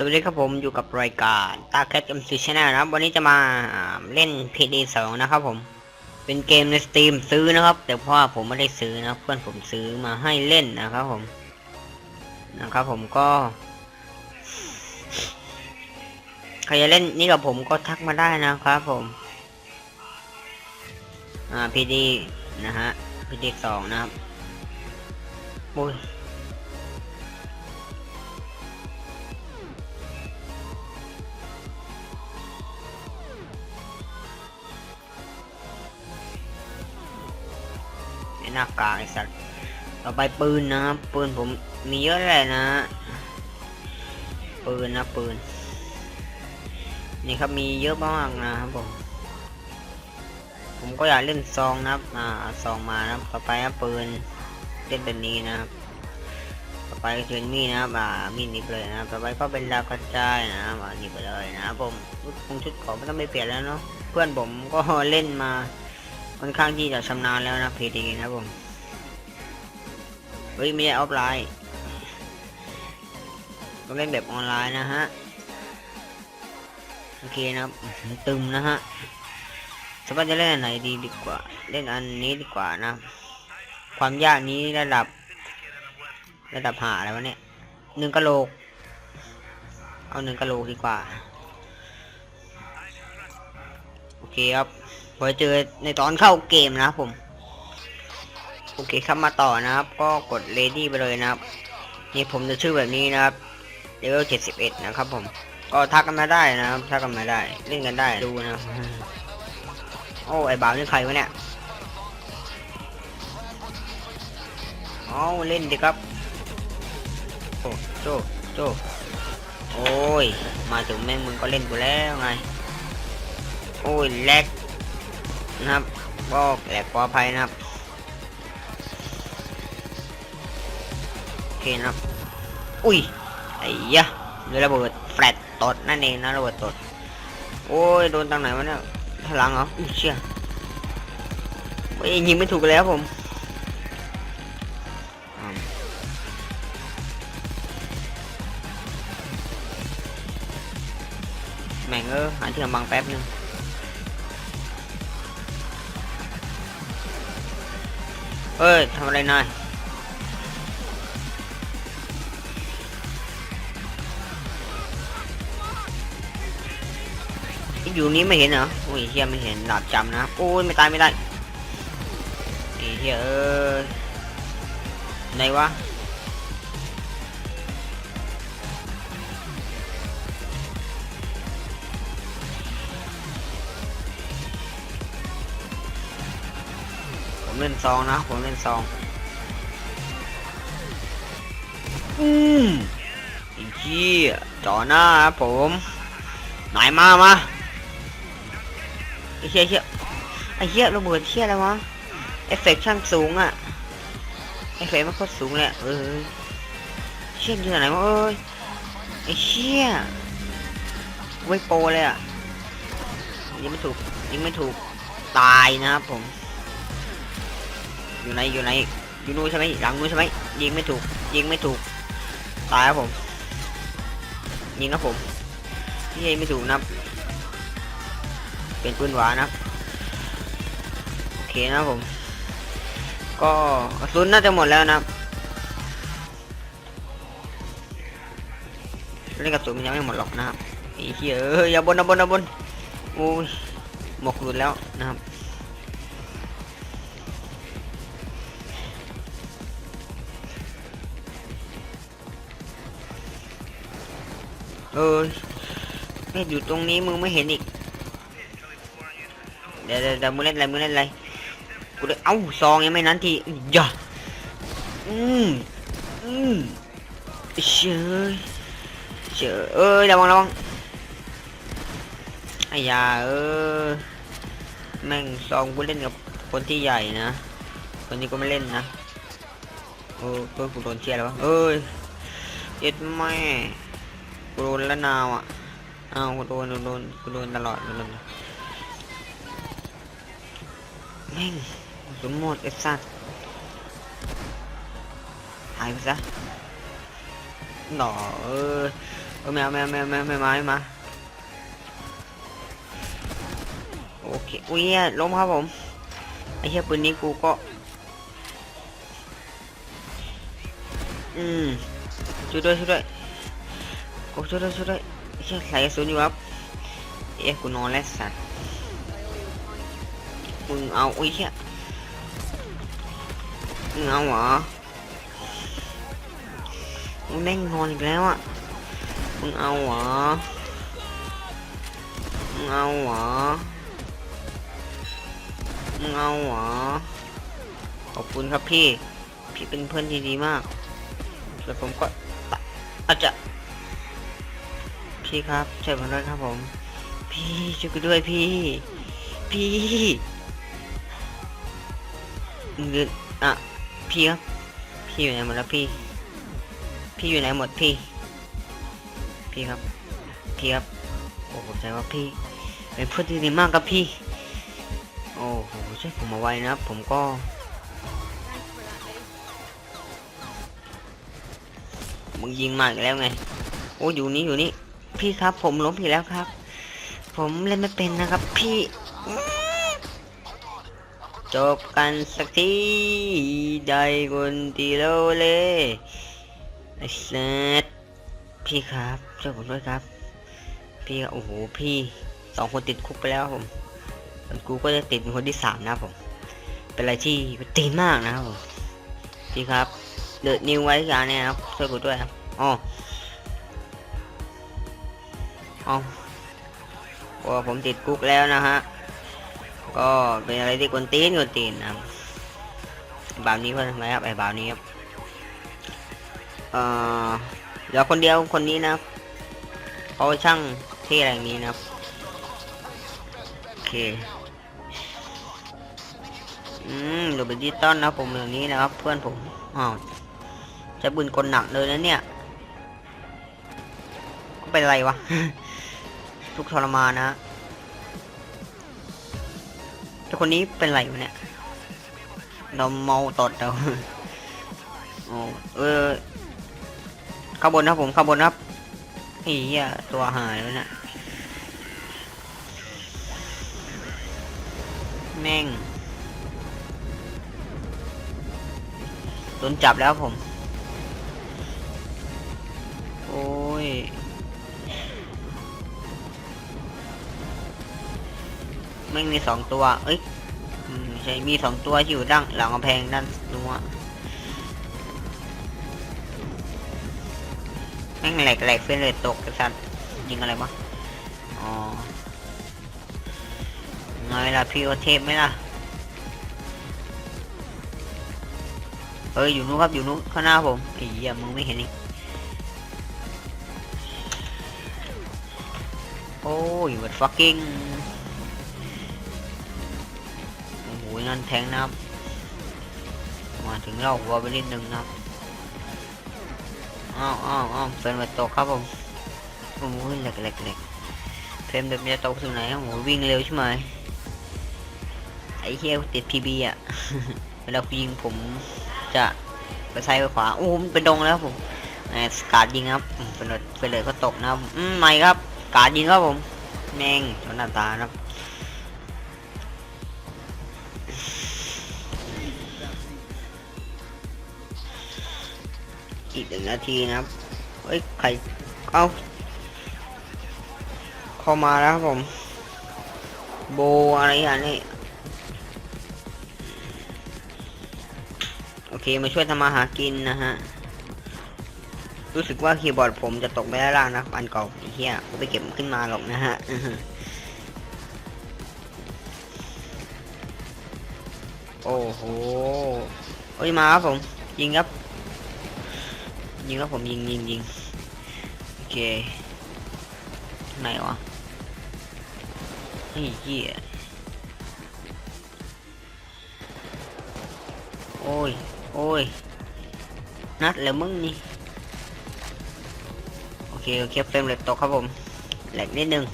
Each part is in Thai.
สวัสดีครับผมอยู่กับรายการตาแคทเอ็มซีชแนลนะครับ วันนี้จะมาเล่น PD 2นะครับผม เป็นเกมในสตรีมซื้อนะครับ แต่เพราะว่าผมไม่ได้ซื้อนะเพื่อนผมซื้อมาให้เล่นนะครับผม นะครับผมก็ใครจะเล่นนี่กับผมก็ทักมาได้นะครับผม อ่า PD นะฮะ PD 2นะครับโอ้ย หน้ากากไอ้สัตว์ต่อไปปืนนะครับปืนผมมีเยอะเลยนะ ปืนนะปืน นี่ครับมีเยอะมากนะครับผม ผมก็อยากเล่นซองนะครับ อ่าซองมานะครับต่อไปนะปืนเล่นแบบนี้นะครับต่อไปเป็นมีนะครับอ่ามีนี้ไปเลยนะครับต่อไปก็เป็นดาวกระจายนะครับอ่านี่ไปเลยนะครับผมชุดคงชุดของไม่ต้องไปเปลี่ยนแล้วเนาะเพื่อนผมก็เล่นมา ค่อนข้างที่จะชำนาญแล้วนะพีดีนะผมเฮ้ยไม่ได้ออฟไลน์ต้องเล่นแบบออนไลน์นะฮะ โอเคนะครับตึมนะฮะสมมติจะเล่นอันไหนดีดีกว่า เล่นอันนี้ดีกว่านะ ความยากนี้ระดับ ระดับหาอะไรวะเนี่ยหนึ่งกะโหลก เอาหนึ่งกะโหลกดีกว่า โอเคครับ ไว้เจอในตอนเข้าเกมนะครับผม โอเคครับมาต่อนะครับ ก็กด ready ไปเลยนะครับ นี่ผมจะชื่อแบบนี้นะครับ level 71นะครับผม ก็ทักกันมาได้นะครับ ทักกันมาได้ เล่นกันได้ดูนะโอ้ไอ้บ่าวนี่ใครวะเนี่ยเอาเล่นดิครับ โอ้โจโจโอ้ย มาถึงแม่งมึงก็เล่นกูแล้วไง โอ้ยแลก นะครับก็แหลกขออภัยนะครับโอเคนะครับ อุ้ยไอ้ยะเรือระเบิดแฟลตตดนั่นเองนะระเบิดตดโอ้ยโดนทางไหนวะเนี่ยทลังเหรออุ้ยเชี่ยไม่ยิงไม่ถูกแล้วผมอืมแม่งเออหาที่กำบังแป๊บนึง เอ้ยทำอะไรนายอยู่นี้ไม่เห็นเหรอโอ้ยเฮียไม่เห็นหลับจำนะโอ้ยไม่ตายไม่ได้เฮียเอ้ยไหนวะ เล่นซองนะ ผมเล่นซอง อืมไอ้เหี้ยจ่อหน้าครับผมไหนมามาไอ้เหี้ยเหี้ยไอ้เหี้ยระเบิดเหี้ยอะไรวะเอฟเฟกต์ช่างสูงอะเอฟเฟกต์มันโคตรสูงเลยอะเออเชี่ยอยู่ไหนวะเอ้ยไอ้เชี่ยไว้โปรเลยอะยิงไม่ถูกยิงไม่ถูกตายนะครับผม อยู่ไหนอยู่ไหนอยู่นู้นใช่ไหมหลังนู้นใช่ไหมยิงไม่ถูก ยิงไม่ถูก ตายครับผม ยิงครับผมที่ยิงไม่ถูกนะครับเป็นปืนหวานนะโอเคนะผม ก็กระสุนน่าจะหมดแล้วนะครับเล่นกระสุนมันยังไม่หมดหรอกนะครับไอ้เหี้ยเอ้ยอย่าบนอย่าบนอย่าบนโอ้ยหมกหลุดแล้วนะครับ เออเนี่อยู่ตรงนี้มึงไม่เห็นอีก เดี๋ยวเดี๋ยวมึงเล่นอะไรมึงเล่นอะไร กูเลยเอ้าซองยังไม่นั้นทีอย่าอืมอืมเชยเชยเอ้ยระวังระวังไอ้ยาเออแม่งซองกูเล่นกับคนที่ใหญ่นะคนนี้ก็ไม่เล่นนะโอ้ตัวกูโดนเชียร์แล้ววะเอ้ยเย็ดแม่ กูโดนแล้วนาวอะอ้าวกูโดนโดนโดนกูโดนตลอดโดนแม่งสมหมดไอ้สัตว์หายไปซะหนอเออเออไม่เอาไม่เอาไม่เอาไม่เอาไม่มาไม่มาโอเคอุ้ยล้มครับผมไอ้เหี้ยปืนนี้กูก็อืมช่วยด้วยช่วยด้วย อ้ช่วยด้วยช่วยด้วยเหี้ยใส่กระสุนอยู่ครับเอ๊ะกูนอนแล้วสัตว์มึงเอาอุ้ยเหี้ยมึงเอาเหรอมึงแม่งนอนอีกแล้วอะมึงเอาเหรอมึงเอาเหรอมึงเอาเหรอขอบคุณครับพี่ พี่เป็นเพื่อนที่ดีมากแต่ผมก็อาจจะ พี่ครับช่วยผมด้วยครับผม พี่ช่วยกูด้วยพี่ พี่เงินอะพี่ครับ พี่อยู่ไหนหมดแล้วพี่ พี่อยู่ไหนหมดพี่ พี่ครับ พี่ครับ โอ้โหใจว่าพี่ เป็นเพื่อนที่ดีมากครับพี่ โอ้โหช่วยผมมาไว้นะผมก็มึงยิงมาอีกแล้วไง โอ้อยู่นี่อยู่นี่ พี่ครับ ผมล้มอีกแล้วครับ ผมเล่นไม่เป็นนะครับ พี่ จบกันสักทีได้คนตีโลเลยไอ้เซตพี่ครับช่วยผมด้วยครับ พี่ครับโอ้โหพี่สองคนติดคุกไปแล้วผมส่วนกูก็จะติดเป็นคนที่สามนะผม เป็นอะไรที่ตีนมากนะครับผมพี่ครับเดือดนิวไว้กันเนี่ยครับช่วยกูด้วยครับอ๋อ อ๋อว่าผมติดคุกแล้วนะฮะ ก็เป็นอะไรที่กวนตีนกวนตีนนะครับบาวนี้เพื่อนทำไมครับไอ้บาวนี้ครับเอ่อเหลือคนเดียวคนนี้นะเขาช่างที่อะไรนี้นะโอเคอืมดูเป็นดิจิตอลนะผมอย่างนี้นะครับ เพื่อนผมอ้าวจะบุญกลหนักเลยนะเนี่ย ก็เป็นอะไรวะ ทุกทรมานนะแต่คนนี้เป็นไรวะเนี่ย เราเมาตดเราโอ้เออข้าบนนะครับผมข้าบนครับไอ้เหี้ยตัวหายแล้วนะ แม่งโดนจับแล้วผม ไม่มีสองตัว เอ้ยใช่มีสองตัวที่อยู่ด้านหลังกำแพงด้านนู้นแม่งแหลกแหลกเฟรนเลยตกไอ้สัตยิงอะไรวะอ๋อไงล่ะพี่โอเทพไหมล่ะเอ้ยอยู่นู้นครับอยู่นู้นข้างหน้าผมไอ้เหี้ยมึงไม่เห็นนี่โอ้ยวัด fucking นั่นแทงนะครับ มาถึงเล่าหัวไปนิดนึงนะครับอ้าวอ้าวอ้าวเป็นมาตกครับผมโอ้ยเหล็กเหล็กเหล็กเฟรมเดิมจะตกถึงไหนโอ้โหวิ่งเร็วใช่ไหมไอ้เฮียติดพีบีอะเวลายิงผมจะไปซ้ายไปขวาโอ้หมันเป็นดงแล้วผมแหมสกาดยิงครับเป็นเลยเป็นเลยก็ตกนะครับอืมไม่ครับ กาดยิงครับผมแมงชนหน้าตานะครับ อีกหนึ่งนาทีนะครับเฮ้ยใครเอาเข้ามาแล้วครับผม โบอะไรอย่างนี้โอเคมาช่วยทำมาหากินนะฮะ รู้สึกว่าคีย์บอร์ดผมจะตกไปด้านล่างนะอันเก่าอ้เหี้ยกูไปเก็บขึ้นมาหรอกนะฮะโอ้โหเอ้ยมาครับผม ยิงครับ ยิงครับผมยิงยิงยิงโอเคไหนวะไอ้เหี้ยโอ้ย โอ้ย นัดแล้วมึงนี่ โอเค โอเคเฟรมเรทตกครับผมแหลกนิดนึง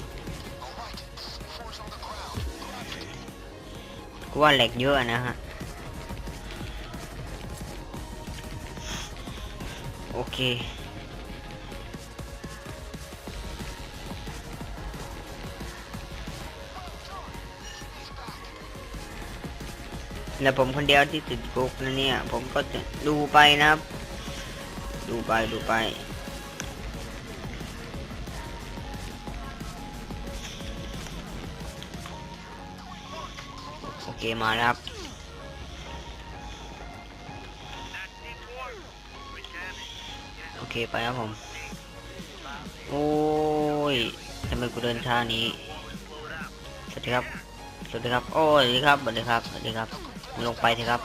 กูว่าแหลกเยอะนะฮะ โอเค แล้วผมคนเดียวที่ติดกุ๊กนะเนี่ย ผมก็จะดูไปนะครับ ดูไปดูไปโอเคมาแล้วครับ เคไปครับผม โอ้ยทำไมกูเดินช้านี้ สวัสดีครับ สวัสดีครับ โอ้ยสวัสดีครับ สวัสดีครับ สวัสดีครับ ลงไปเถอะครับ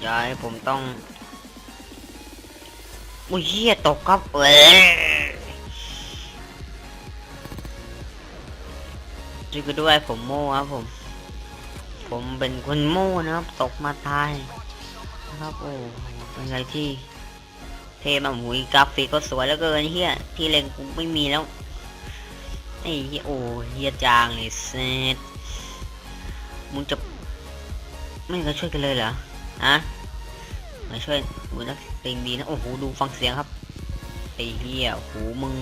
อย่าให้ผมต้องโอ้ยเหี้ยตกครับเอ้ยช่วยกันด้วยผมโม่ครับผม ผมเป็นคนโม่นะครับ ตกมาตายนะครับ โอ้เป็นอะไรที่ เทมาหุยกราฟิกก็สวยแล้วเกินเฮียที่เล็งกูไม่มีแล้วไอ้เฮียโอ้เฮียจางเลยเซตมึงจะไม่ก็ช่วยกันเลยเหรออะมาช่วยดูนักเพลงดีนะโอ้โหดูฟังเสียงครับไอ้เฮียหูมึง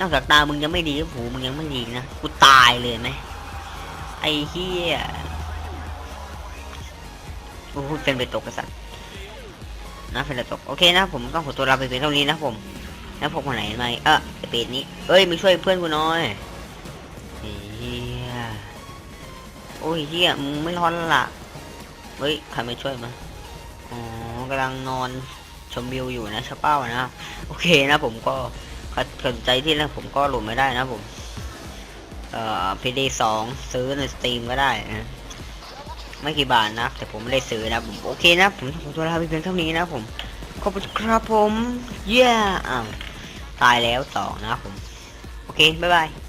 นอกจากตามึงยังไม่ดีหูมึงยังไม่ดีนะกูตายเลยไหมไอ้เฮียโอ้โหเป็นไปตกกระสัน นะเฟรนตกโอเคนะผมต้องขอตัวลาไปเพียงเท่านี้นะผม แล้วพบกันไหนไหมเออเป็ดนี้ เอ้ยมึงช่วยเพื่อนกูน่อยเฮียโอ้ยเฮียมึงไม่ร้อนละเฮ้ยใครมาช่วยมาอ๋อกำลังนอนชมวิวอยู่นะชะเป้านะ โอเคนะผมก็ขัดสนใจที่แล้วผมก็หลุดไม่ได้นะผม เอ่อพีดีสองซื้อในสตรีมก็ได้นะ ไม่กี่บาทนะ แต่ผมไม่ได้ซื้อนะผมโอเคนะ ผมขอตัวลาไปเพียงเท่านี้นะผมขอบคุณครับผมเย้อ้าวตายแล้วสองนะผม โอเค บ๊ายบาย